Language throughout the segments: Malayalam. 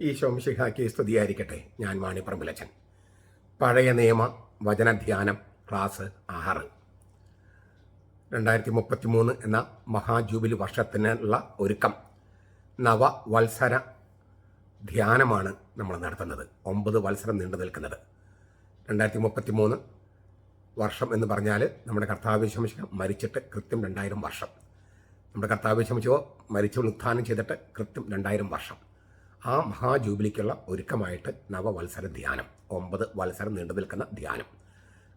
ഈശോ മിശിഹാക്കി സ്തുതിയായിരിക്കട്ടെ ഞാൻ വാണി പ്രമുലച്ചൻ പഴയ നിയമ വചനധ്യാനം ക്ലാസ് ആറ്. രണ്ടായിരത്തി മുപ്പത്തി മൂന്ന് എന്ന മഹാജൂബിലി വർഷത്തിനുള്ള ഒരുക്കം. നവവത്സര ധ്യാനമാണ് നമ്മൾ നടത്തുന്നത്. ഒമ്പത് വത്സരം നീണ്ടു നിൽക്കുന്നത്. രണ്ടായിരത്തി മുപ്പത്തി മൂന്ന് വർഷം എന്ന് പറഞ്ഞാൽ നമ്മുടെ കർത്താവ് ശമിശ മരിച്ചിട്ട് കൃത്യം രണ്ടായിരം വർഷം. നമ്മുടെ കർത്താവ് ശമിച്ചോ മരിച്ചു ഉത്ഥാനം ചെയ്തിട്ട് കൃത്യം രണ്ടായിരം വർഷം. ആ മഹാജൂബിലിക്കുള്ള ഒരുക്കമായിട്ട് നവവത്സര ധ്യാനം ഒമ്പത് വത്സരം നീണ്ടു നിൽക്കുന്ന ധ്യാനം.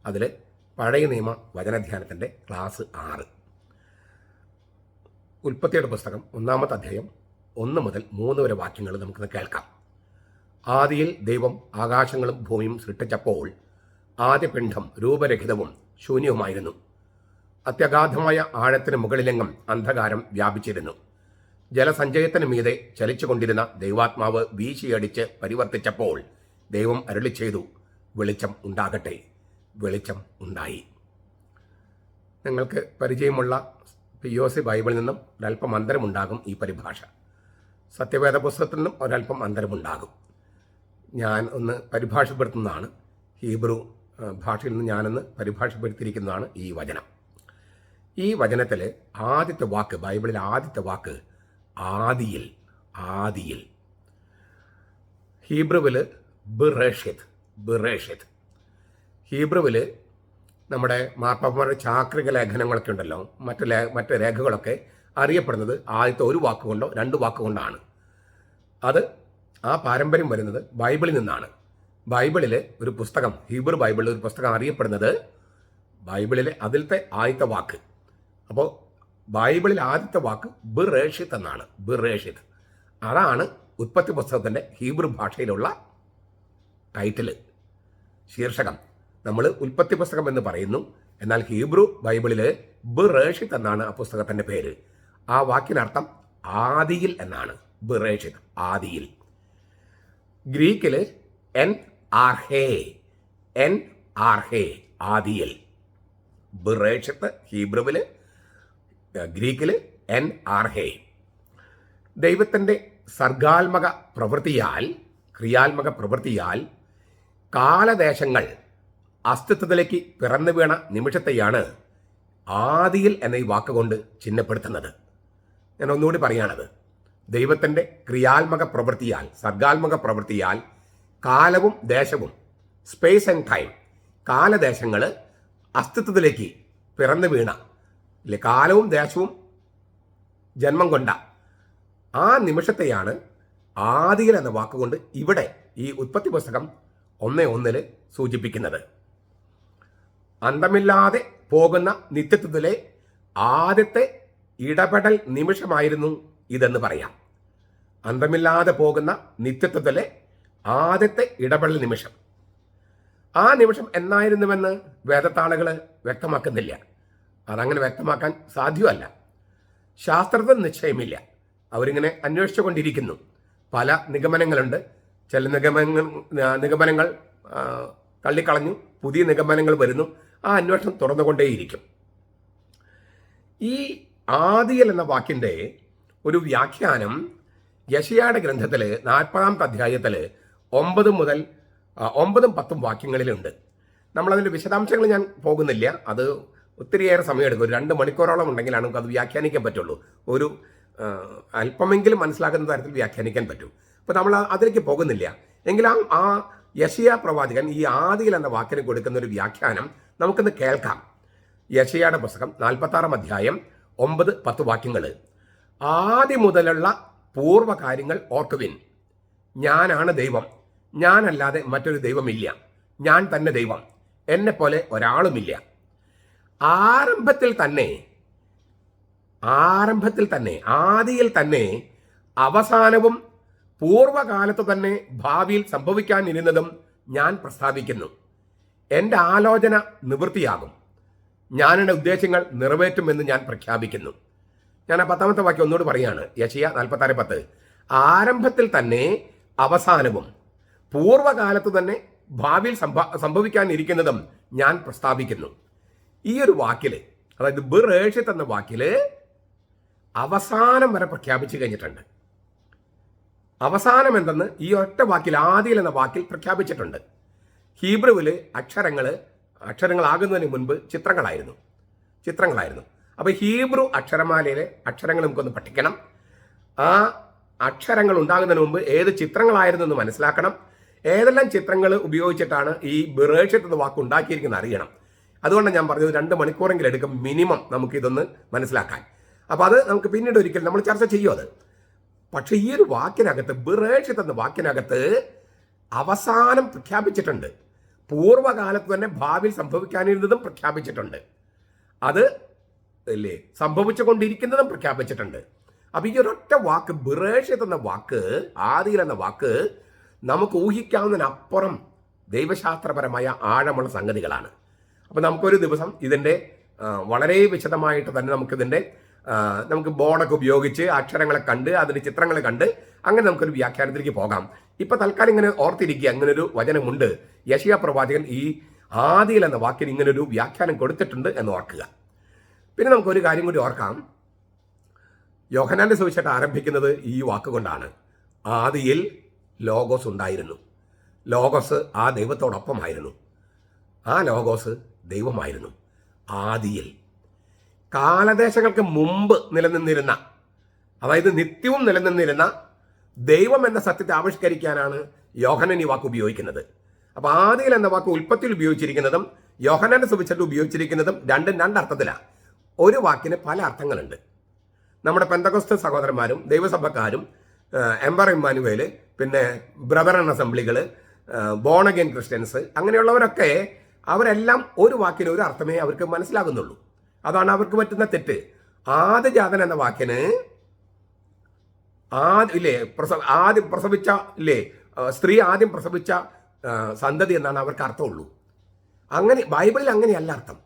അതിൽ പഴയ നിയമ വചനധ്യാനത്തിന്റെ ക്ലാസ് ആറ്. ഉൽപ്പത്തിയുടെ പുസ്തകം ഒന്നാമത്തെ അധ്യായം ഒന്ന് മുതൽ മൂന്ന് വരെ വാക്യങ്ങൾ നമുക്കിന്ന് കേൾക്കാം. ആദിയിൽ ദൈവം ആകാശങ്ങളും ഭൂമിയും സൃഷ്ടിച്ചപ്പോൾ ആദ്യ പിണ്ഡം രൂപരഹിതവും ശൂന്യവുമായിരുന്നു. അത്യഗാധമായ ആഴത്തിന് മുകളിലെങ്ങും അന്ധകാരം വ്യാപിച്ചിരുന്നു. ജലസഞ്ചയത്തിന് മീതെ ചലിച്ചുകൊണ്ടിരുന്ന ദൈവാത്മാവ് വീശിയടിച്ച് പരിവർത്തിച്ചപ്പോൾ ദൈവം അരുളി ചെയ്തു വെളിച്ചം ഉണ്ടാകട്ടെ വെളിച്ചം ഉണ്ടായി. നിങ്ങൾക്ക് പരിചയമുള്ള പി ഒ സി ബൈബിളിൽ നിന്നും ഒരല്പം അന്തരമുണ്ടാകും ഈ പരിഭാഷ. സത്യവേദ പുസ്തകത്തിൽ നിന്നും ഒരല്പം അന്തരമുണ്ടാകും. ഞാൻ ഒന്ന് പരിഭാഷപ്പെടുത്തുന്നതാണ്. ഹീബ്രു ഭാഷയിൽ നിന്ന് ഞാനൊന്ന് പരിഭാഷപ്പെടുത്തിയിരിക്കുന്നതാണ് ഈ വചനം. ഈ വചനത്തിൽ ആദ്യത്തെ വാക്ക് ബൈബിളിലെ ആദ്യത്തെ വാക്ക് ആദിയിൽ ആദിയിൽ. ഹീബ്രുവിൽ ബിറേഷിത് ബിറേഷിത് ഹീബ്രുവിൽ നമ്മുടെ മാർപ്പാപ്പന്മാരുടെ ചാക്രിക ലേഖനങ്ങളൊക്കെ ഉണ്ടല്ലോ. മറ്റ് ലേ മറ്റ് രേഖകളൊക്കെ അറിയപ്പെടുന്നത് ആദ്യത്തെ ഒരു വാക്കുകൊണ്ടോ രണ്ട് വാക്കുകൊണ്ടാണ്. അത് ആ പാരമ്പര്യം വരുന്നത് ബൈബിളിൽ നിന്നാണ്. ബൈബിളിൽ ഒരു പുസ്തകം ഹീബ്രു ബൈബിളിൽ ഒരു പുസ്തകം അറിയപ്പെടുന്നത് ബൈബിളിലെ അതിലത്തെ ആദ്യത്തെ വാക്ക്. അപ്പോൾ ബൈബിളിൽ ആദ്യത്തെ വാക്ക് ബിറേഷിത് എന്നാണ്. ബിറേഷിത്. അതാണ് ഉത്പത്തി പുസ്തകത്തിന്റെ ഹീബ്രു ഭാഷയിലുള്ള ടൈറ്റിൽ ശീർഷകം. നമ്മൾ ഉൽപ്പത്തി പുസ്തകം എന്ന് പറയുന്നു. എന്നാൽ ഹീബ്രു ബൈബിളിൽ ബിറേഷിത് എന്നാണ് ആ പുസ്തകത്തിന്റെ പേര്. ആ വാക്കിനർത്ഥം ആദിയിൽ എന്നാണ്. ബിറേഷിത്. ആദിയിൽ. ഗ്രീക്കിൽ എൻ ആർഹേ എൻ ആർഹേ ആദിയിൽ. ബിറേഷിത്ത് ഹീബ്രുവിൽ ഗ്രീക്കിൽ എൻ ആർ ആർഹേ ദൈവത്തിന്റെ സർഗാത്മക പ്രവൃത്തിയാൽ ക്രിയാത്മക പ്രവൃത്തിയാൽ കാലദേശങ്ങൾ അസ്തിത്വത്തിലേക്ക് പിറന്നു വീണ നിമിഷത്തെയാണ് ആദിയിൽ എന്ന ഈ വാക്കുകൊണ്ട് ചിഹ്നപ്പെടുത്തുന്നത്. ഞാൻ ഒന്നുകൂടി പറയുകയാണത് ദൈവത്തിന്റെ ക്രിയാത്മക പ്രവൃത്തിയാൽ സർഗാത്മക പ്രവൃത്തിയാൽ കാലവും ദേശവും സ്പേസ് ആൻഡ് ടൈം കാലദേശങ്ങൾ അസ്തിത്വത്തിലേക്ക് പിറന്നു വീണ അല്ലെ കാലവും ദേശവും ജന്മം കൊണ്ട ആ നിമിഷത്തെയാണ് ആദിയിൽ എന്ന വാക്കുകൊണ്ട് ഇവിടെ ഈ ഉത്പത്തി പുസ്തകം ഒന്നേ ഒന്നിൽ സൂചിപ്പിക്കുന്നത്. അന്തമില്ലാതെ പോകുന്ന നിത്യത്വത്തിലെ ആദ്യത്തെ ഇടപെടൽ നിമിഷമായിരുന്നു ഇതെന്ന് പറയാം. അന്തമില്ലാതെ പോകുന്ന നിത്യത്വത്തിലെ ആദ്യത്തെ ഇടപെടൽ നിമിഷം. ആ നിമിഷം എന്നായിരുന്നുവെന്ന് വേദത്താളുകൾ വ്യക്തമാക്കുന്നില്ല. അതങ്ങനെ വ്യക്തമാക്കാൻ സാധ്യമല്ല. ശാസ്ത്രത്തിൽ നിശ്ചയമില്ല. അവരിങ്ങനെ അന്വേഷിച്ചുകൊണ്ടിരിക്കുന്നു. പല നിഗമനങ്ങളുണ്ട്. ചില നിഗമനങ്ങൾ നിഗമനങ്ങൾ തള്ളിക്കളഞ്ഞു. പുതിയ നിഗമനങ്ങൾ വരുന്നു. ആ അന്വേഷണം തുറന്നുകൊണ്ടേയിരിക്കും ഈ ആദിയൽ എന്ന വാക്കിന്റെ ഒരു വ്യാഖ്യാനം യശയാട ഗ്രന്ഥത്തിൽ നാൽപ്പതാമത്തെ അധ്യായത്തിൽ ഒമ്പത് മുതൽ ഒമ്പതും പത്തും വാക്യങ്ങളിലുണ്ട്. നമ്മളതിന്റെ വിശദാംശങ്ങൾ ഞാൻ പോകുന്നില്ല. അത് ഒത്തിരിയേറെ സമയമെടുക്കും. ഒരു രണ്ട് മണിക്കൂറോളം ഉണ്ടെങ്കിലാണ് നമുക്ക് അത് വ്യാഖ്യാനിക്കാൻ പറ്റുള്ളൂ. ഒരു അല്പമെങ്കിലും മനസ്സിലാക്കുന്ന തരത്തിൽ വ്യാഖ്യാനിക്കാൻ പറ്റും. അപ്പോൾ നമ്മൾ അതിലേക്ക് പോകുന്നില്ല. എങ്കിലും ആ യശയ പ്രവാചകൻ ഈ ആദിയിൽ എന്ന വാക്കിന് കൊടുക്കുന്ന ഒരു വ്യാഖ്യാനം നമുക്കിന്ന് കേൾക്കാം. യഷിയയുടെ പുസ്തകം നാൽപ്പത്താറാം അധ്യായം ഒമ്പത് പത്ത് വാക്യങ്ങൾ ആദ്യം മുതലുള്ള പൂർവ കാര്യങ്ങൾ ഓർക്കുവിൻ. ഞാനാണ് ദൈവം. ഞാനല്ലാതെ മറ്റൊരു ദൈവമില്ല. ഞാൻ തന്നെ ദൈവം. എന്നെപ്പോലെ പോലെ ഒരാളുമില്ല. ആരംഭത്തിൽ തന്നെ ആരംഭത്തിൽ തന്നെ ആദിയിൽ തന്നെ അവസാനവും പൂർവകാലത്ത് തന്നെ ഭാവിയിൽ സംഭവിക്കാനിരുന്നതും ഞാൻ പ്രസ്താവിക്കുന്നു. എന്റെ ആലോചന നിവൃത്തിയാകും. ഞാനെന്റെ ഉദ്ദേശങ്ങൾ നിറവേറ്റുമെന്ന് ഞാൻ പ്രഖ്യാപിക്കുന്നു. ഞാൻ ആ പത്താമത്തെ വാക്യം ഒന്നുകൂടി പറയാണ് യശിയ നാൽപ്പത്താറ് പത്ത്. ആരംഭത്തിൽ തന്നെ അവസാനവും പൂർവകാലത്ത് തന്നെ ഭാവിയിൽ സംഭ സംഭവിക്കാനിരിക്കുന്നതും ഞാൻ പ്രസ്താവിക്കുന്നു. ഈ ഒരു വാക്കിൽ അതായത് ബിറേഷിത്ത് എന്ന വാക്കിൽ അവസാനം വരെ പ്രഖ്യാപിച്ചു കഴിഞ്ഞിട്ടുണ്ട്. അവസാനം എന്തെന്ന് ഈ ഒറ്റ വാക്കിൽ ആദിൽ എന്ന വാക്കിൽ പ്രഖ്യാപിച്ചിട്ടുണ്ട്. ഹീബ്രുവിൽ അക്ഷരങ്ങൾ അക്ഷരങ്ങളാകുന്നതിന് മുൻപ് ചിത്രങ്ങളായിരുന്നു. ചിത്രങ്ങളായിരുന്നു. അപ്പോൾ ഹീബ്രു അക്ഷരമാലയിലെ അക്ഷരങ്ങൾ നമുക്കൊന്ന് പഠിക്കണം. ആ അക്ഷരങ്ങൾ ഉണ്ടാകുന്നതിന് മുമ്പ് ഏത് ചിത്രങ്ങളായിരുന്നു എന്ന് മനസ്സിലാക്കണം. ഏതെല്ലാം ചിത്രങ്ങൾ ഉപയോഗിച്ചിട്ടാണ് ഈ ബിറേഷ്യത്ത് എന്ന വാക്ക് ഉണ്ടാക്കിയിരിക്കുന്നത് അറിയണം. അതുകൊണ്ടാണ് ഞാൻ പറഞ്ഞത് രണ്ട് മണിക്കൂറെങ്കിലും എടുക്കും മിനിമം നമുക്ക് ഇതൊന്ന് മനസ്സിലാക്കാൻ. അപ്പോൾ അത് നമുക്ക് പിന്നീട് ഒരിക്കൽ നമ്മൾ ചർച്ച ചെയ്യും അത്. പക്ഷേ ഈ ഒരു വാക്കിനകത്ത് ബിറേഷ്യത്ത് എന്ന വാക്കിനകത്ത് അവസാനം പ്രഖ്യാപിച്ചിട്ടുണ്ട്. പൂർവകാലത്ത് തന്നെ ഭാവിയിൽ സംഭവിക്കാനിരുന്നതും പ്രഖ്യാപിച്ചിട്ടുണ്ട്. അത് അല്ലേ സംഭവിച്ചുകൊണ്ടിരിക്കുന്നതും പ്രഖ്യാപിച്ചിട്ടുണ്ട്. അപ്പൊ ഈ ഒരൊറ്റ വാക്ക് ബിറേഷ്യത്ത് എന്ന വാക്ക് ആദിയിൽ എന്ന വാക്ക് നമുക്ക് ഊഹിക്കാവുന്നതിനപ്പുറം ദൈവശാസ്ത്രപരമായ ആഴമുള്ള സംഗതികളാണ്. അപ്പൊ നമുക്കൊരു ദിവസം ഇതിന്റെ വളരെ വിശദമായിട്ട് തന്നെ നമുക്കിതിന്റെ നമുക്ക് ബോർഡൊക്കെ ഉപയോഗിച്ച് അക്ഷരങ്ങളെ കണ്ട് അതിന്റെ ചിത്രങ്ങൾ കണ്ട് അങ്ങനെ നമുക്കൊരു വ്യാഖ്യാനത്തിലേക്ക് പോകാം. ഇപ്പം തൽക്കാലം ഇങ്ങനെ ഓർത്തിരിക്കുക അങ്ങനെ ഒരു വചനമുണ്ട്. യശിയ പ്രവാചകൻ ഈ ആദിയിൽ എന്ന വാക്കിന് ഇങ്ങനൊരു വ്യാഖ്യാനം കൊടുത്തിട്ടുണ്ട് എന്ന് ഓർക്കുക. പിന്നെ നമുക്കൊരു കാര്യം കൂടി ഓർക്കാം. യോഹനാന്റെ സുവിശേഷം ആരംഭിക്കുന്നത് ഈ വാക്കുകൊണ്ടാണ് ആദിയിൽ ലോഗോസ് ഉണ്ടായിരുന്നു. ലോഗോസ് ആ ദൈവത്തോടൊപ്പമായിരുന്നു. ആ ലോഗോസ് ദൈവമായിരുന്നു. ആദിയിൽ. കാലദേശങ്ങൾക്ക് മുമ്പ് നിലനിന്നിരുന്ന അതായത് നിത്യവും നിലനിന്നിരുന്ന ദൈവം എന്ന സത്യത്തെ ആവിഷ്കരിക്കാനാണ് യോഹനൻ ഈ വാക്ക് ഉപയോഗിക്കുന്നത്. അപ്പോൾ ആദിയിൽ എന്ന വാക്ക് ഉൽപ്പത്തിയിൽ ഉപയോഗിച്ചിരിക്കുന്നതും യോഹനന്റെ സുഭിച്ചിട്ട് ഉപയോഗിച്ചിരിക്കുന്നതും രണ്ടും രണ്ടർത്ഥത്തിലാണ് ഒരു വാക്കിന് പല അർത്ഥങ്ങളുണ്ട്. നമ്മുടെ പെന്തകോസ്ത സഹോദരന്മാരും ദൈവസഭക്കാരും എംബർ ഇമ്മാനുവേൽ പിന്നെ ബ്രദറൻ അസംബ്ലികൾ ബോണഗൻ ക്രിസ്ത്യൻസ് അങ്ങനെയുള്ളവരൊക്കെ അവരെല്ലാം ഒരു വാക്കിന് ഒരു അർത്ഥമേ അവർക്ക് മനസ്സിലാകുന്നുള്ളൂ. അതാണ് അവർക്ക് പറ്റുന്ന തെറ്റ്. ആദ്യജാതൻ എന്ന വാക്കിന് ആദ്യ ഇല്ലേ പ്രസവ ആദ്യം പ്രസവിച്ച ഇല്ലേ സ്ത്രീ ആദ്യം പ്രസവിച്ച സന്തതി എന്നാണ് അവർക്ക് അർത്ഥമുള്ളൂ. അങ്ങനെ ബൈബിളിൽ അങ്ങനെയല്ല അർത്ഥം.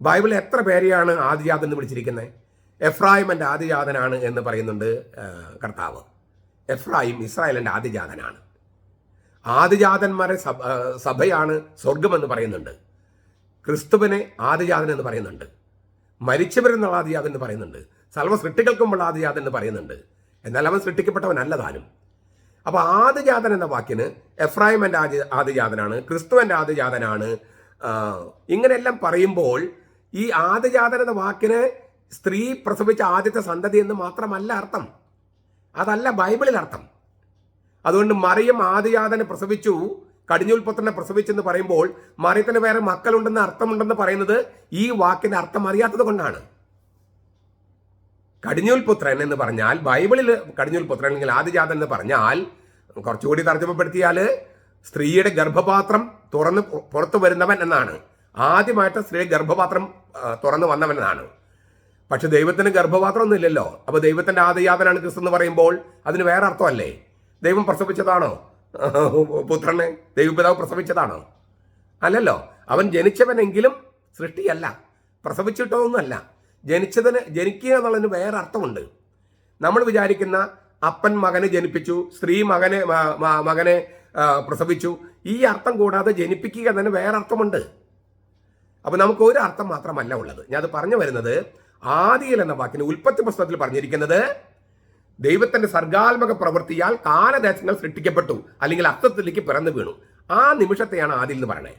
ബൈബിളിൽ എത്ര പേരെയാണ് ആദിജാതൻ എന്ന് വിളിച്ചിരിക്കുന്നത്? എഫ്രായിം എന്റെ ആദിജാതനാണ് എന്ന് പറയുന്നുണ്ട് കർത്താവ്. എഫ്രായിം ഇസ്രായേലിന്റെ ആദിജാതനാണ് ആദിജാതന്മാരെ സഭയാണ് സ്വർഗമെന്ന് പറയുന്നുണ്ട്. ക്രിസ്തുവിനെ ആദിജാതൻ എന്ന് പറയുന്നുണ്ട്. മരിച്ചവരെന്നുള്ള ആദിജാതൻ എന്ന് പറയുന്നുണ്ട്. സർവ സൃഷ്ടികൾക്കുമുള്ള ആദിജാതൻ എന്ന് പറയുന്നുണ്ട്. എന്നാൽ അവൻ സൃഷ്ടിക്കപ്പെട്ടവനല്ല താനും. അപ്പൊ ആദിജാതൻ എന്ന വാക്കിന് എഫ്രാഹിമന്റെ ആദി ആദിജാതനാണ് ക്രിസ്തുവിന്റെ ആദിജാതനാണ് ഇങ്ങനെയെല്ലാം പറയുമ്പോൾ ഈ ആദിജാതൻ എന്ന വാക്കിന് സ്ത്രീ പ്രസവിച്ച ആദ്യത്തെ സന്തതി എന്ന് മാത്രമല്ല അർത്ഥം. അതല്ല ബൈബിളിൽ അർത്ഥം. അതുകൊണ്ട് മറിയം ആദിജാതനെ പ്രസവിച്ചു കടിഞ്ഞുൽപുത്രനെ പ്രസവിച്ചെന്ന് പറയുമ്പോൾ മറിയത്തിന് വേറെ മക്കളുണ്ടെന്ന് അർത്ഥമുണ്ടെന്ന് പറയുന്നത് ഈ വാക്കിന്റെ അർത്ഥം അറിയാത്തത് കൊണ്ടാണ്. കടിഞ്ഞൂൽപുത്രൻ എന്ന് പറഞ്ഞാൽ ബൈബിളിൽ കടിഞ്ഞൂൽപുത്രൻ അല്ലെങ്കിൽ ആദിജാതൻ എന്ന് പറഞ്ഞാൽ കുറച്ചുകൂടി തർജമപ്പെടുത്തിയാൽ സ്ത്രീയുടെ ഗർഭപാത്രം തുറന്ന് പുറത്തു വരുന്നവൻ എന്നാണ്. ആദ്യമായിട്ട് സ്ത്രീ ഗർഭപാത്രം തുറന്നു വന്നവൻ എന്നാണ്. പക്ഷെ ദൈവത്തിന് ഗർഭപാത്രം ഒന്നും ഇല്ലല്ലോ അപ്പൊ ദൈവത്തിന്റെ ആദിജാതനാണ് ക്രിസ്തു എന്ന് പറയുമ്പോൾ അതിന് വേറെ അർത്ഥമല്ലേ? ദൈവം പ്രസവിച്ചതാണോ? പുത്രനെ ദൈവപിതാവ് പ്രസവിച്ചതാണോ? അല്ലല്ലോ. അവൻ ജനിച്ചവനെങ്കിലും സൃഷ്ടിയല്ല. പ്രസവിച്ചിട്ടോ ഒന്നുമല്ല ജനിച്ചതിന് ജനിക്കുക എന്നുള്ളതിന് വേറെ അർത്ഥമുണ്ട്. നമ്മൾ വിചാരിക്കുന്ന അപ്പൻ മകനെ ജനിപ്പിച്ചു സ്ത്രീ മകനെ മകനെ പ്രസവിച്ചു. ഈ അർത്ഥം കൂടാതെ ജനിപ്പിക്കുക എന്നതിന് വേറെ അർത്ഥമുണ്ട്. അപ്പൊ നമുക്ക് ഒരു അർത്ഥം മാത്രമല്ല ഉള്ളത്. ഞാൻ അത് പറഞ്ഞു വരുന്നത് ആദിയിൽ എന്ന വാക്കിന് ഉൽപ്പത്തി പുസ്തകത്തിൽ പറഞ്ഞിരിക്കുന്നത് ദൈവത്തിന്റെ സർഗാത്മക പ്രവൃത്തിയാൽ കാലദേശങ്ങൾ സൃഷ്ടിക്കപ്പെട്ടു അല്ലെങ്കിൽ അർത്ഥത്തിലേക്ക് പിറന്നു വീണു. ആ നിമിഷത്തെയാണ് ആദിയിൽ എന്ന് പറയുന്നത്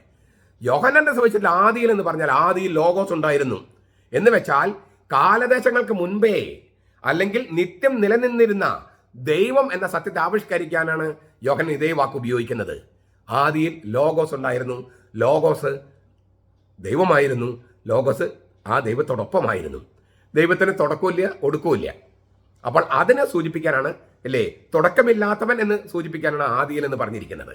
യോഹനന്റെ സംബന്ധിച്ചിട്ട് ആദിയിൽ എന്ന് പറഞ്ഞാൽ ആദിയിൽ ലോഗോസ് ഉണ്ടായിരുന്നു. എന്ന് വെച്ചാൽ കാലദേശങ്ങൾക്ക് മുൻപേ അല്ലെങ്കിൽ നിത്യം നിലനിന്നിരുന്ന ദൈവം എന്ന സത്യത്തെ ആവിഷ്കരിക്കാനാണ് യോഹൻ ഇതേ വാക്ക് ഉപയോഗിക്കുന്നത്. ആദിയിൽ ലോഗോസ് ഉണ്ടായിരുന്നു. ലോഗോസ് ദൈവമായിരുന്നു. ലോഗോസ് ആ ദൈവത്തോടൊപ്പമായിരുന്നു. ദൈവത്തിന് തുടക്കമില്ല ഒടുക്കമില്ല അപ്പോൾ അതിനെ സൂചിപ്പിക്കാനാണ് അല്ലേ? തുടക്കമില്ലാത്തവൻ എന്ന് സൂചിപ്പിക്കാനാണ് ആദിയിൽ എന്ന് പറഞ്ഞിരിക്കുന്നത്.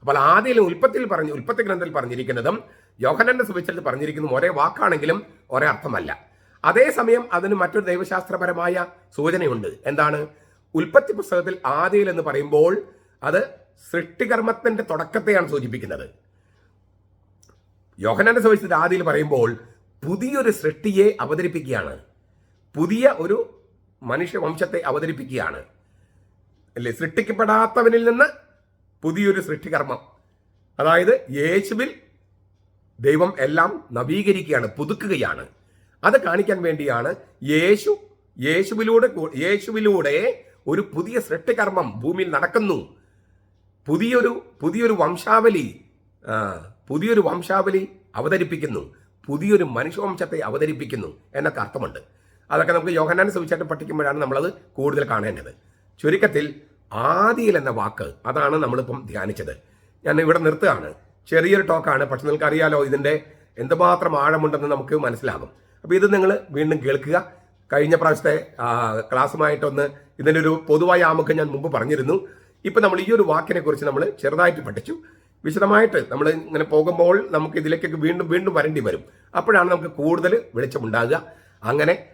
അപ്പോൾ ആദ്യയിൽ ഉൽപ്പത്തിൽ പറഞ്ഞു ഉൽപ്പത്തി ഗ്രന്ഥത്തിൽ പറഞ്ഞിരിക്കുന്നതും യോഹനന്റെ സുവിശേഷത്തിൽ പറഞ്ഞിരിക്കുന്നതും ഒരേ വാക്കാണെങ്കിലും ഒരേ അർത്ഥമല്ല. അതേസമയം അതിന് മറ്റൊരു ദൈവശാസ്ത്രപരമായ സൂചനയുണ്ട്. എന്താണ്? ഉൽപ്പത്തി പുസ്തകത്തിൽ ആദിയിൽ എന്ന് പറയുമ്പോൾ അത് സൃഷ്ടികർമ്മത്തിന്റെ തുടക്കത്തെയാണ് സൂചിപ്പിക്കുന്നത്. യോഹനന്റെ സുവിശേഷത്തിൽ ആദിയിൽ പറയുമ്പോൾ പുതിയൊരു സൃഷ്ടിയെ അവതരിപ്പിക്കുകയാണ്. പുതിയ ഒരു മനുഷ്യവംശത്തെ അവതരിപ്പിക്കുകയാണ്. അല്ലേ? സൃഷ്ടിക്കപ്പെടാത്തവനിൽ നിന്ന് പുതിയൊരു സൃഷ്ടികർമ്മം. അതായത് യേശുവിൽ ദൈവം എല്ലാം നവീകരിക്കുകയാണ് പുതുക്കുകയാണ്. അത് കാണിക്കാൻ വേണ്ടിയാണ് യേശു യേശുവിലൂടെ യേശുവിലൂടെ ഒരു പുതിയ സൃഷ്ടികർമ്മം ഭൂമിയിൽ നടക്കുന്നു. പുതിയൊരു പുതിയൊരു വംശാവലി പുതിയൊരു വംശാവലി അവതരിപ്പിക്കുന്നു. പുതിയൊരു മനുഷ്യവംശത്തെ അവതരിപ്പിക്കുന്നു എന്നൊക്കെ അർത്ഥമുണ്ട്. അതൊക്കെ നമുക്ക് യോഹനാൻ സുവിശേഷം പഠിക്കുമ്പോഴാണ് നമ്മളത് കൂടുതൽ കാണേണ്ടത്. ചുരുക്കത്തിൽ ആദിയിൽ എന്ന വാക്ക് അതാണ് നമ്മളിപ്പം ധ്യാനിച്ചത്. ഞാൻ ഇവിടെ നിർത്തുകയാണ്. ചെറിയൊരു ടോക്കാണ്. പക്ഷെ നിങ്ങൾക്ക് അറിയാലോ ഇതിന്റെ എന്തുമാത്രം ആഴമുണ്ടെന്ന് നമുക്ക് മനസ്സിലാകും. അപ്പോൾ ഇത് നിങ്ങൾ വീണ്ടും കേൾക്കുക. കഴിഞ്ഞ പ്രാവശ്യത്തെ ക്ലാസ്സുമായിട്ടൊന്ന് ഇതിന്റെ ഒരു പൊതുവായ ആമുഖം ഞാൻ മുമ്പ് പറഞ്ഞിരുന്നു. ഇപ്പൊ നമ്മൾ ഈ ഒരു വാക്കിനെ കുറിച്ച് നമ്മൾ ചെറുതായിട്ട് പഠിച്ചു. വിശദമായിട്ട് നമ്മൾ ഇങ്ങനെ പോകുമ്പോൾ നമുക്ക് ഇതിലേക്കൊക്കെ വീണ്ടും വീണ്ടും വരേണ്ടി വരും. അപ്പോഴാണ് നമുക്ക് കൂടുതൽ വെളിച്ചമുണ്ടാകുക. അങ്ങനെ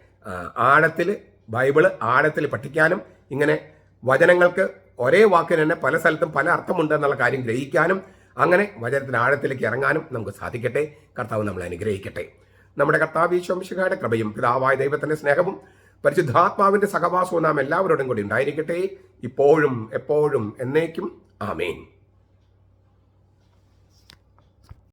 ആഴത്തിൽ ബൈബിൾ ആഴത്തിൽ പഠിക്കാനും ഇങ്ങനെ വചനങ്ങൾക്ക് ഒരേ വാക്കിന് തന്നെ പല സ്ഥലത്തും പല അർത്ഥമുണ്ട് എന്നുള്ള കാര്യം ഗ്രഹിക്കാനും അങ്ങനെ വചനത്തിന് ആഴത്തിലേക്ക് ഇറങ്ങാനും നമുക്ക് സാധിക്കട്ടെ. കർത്താവ് നമ്മളെ അനുഗ്രഹിക്കട്ടെ. നമ്മുടെ കർത്താവ് ഈശോമിശിഖയുടെ കൃപയും പിതാവായ ദൈവത്തിന്റെ സ്നേഹവും പരിശുദ്ധാത്മാവിന്റെ സഹവാസവും നാം എല്ലാവരോടും കൂടി ഉണ്ടായിരിക്കട്ടെ. ഇപ്പോഴും എപ്പോഴും എന്നേക്കും. ആമേൻ.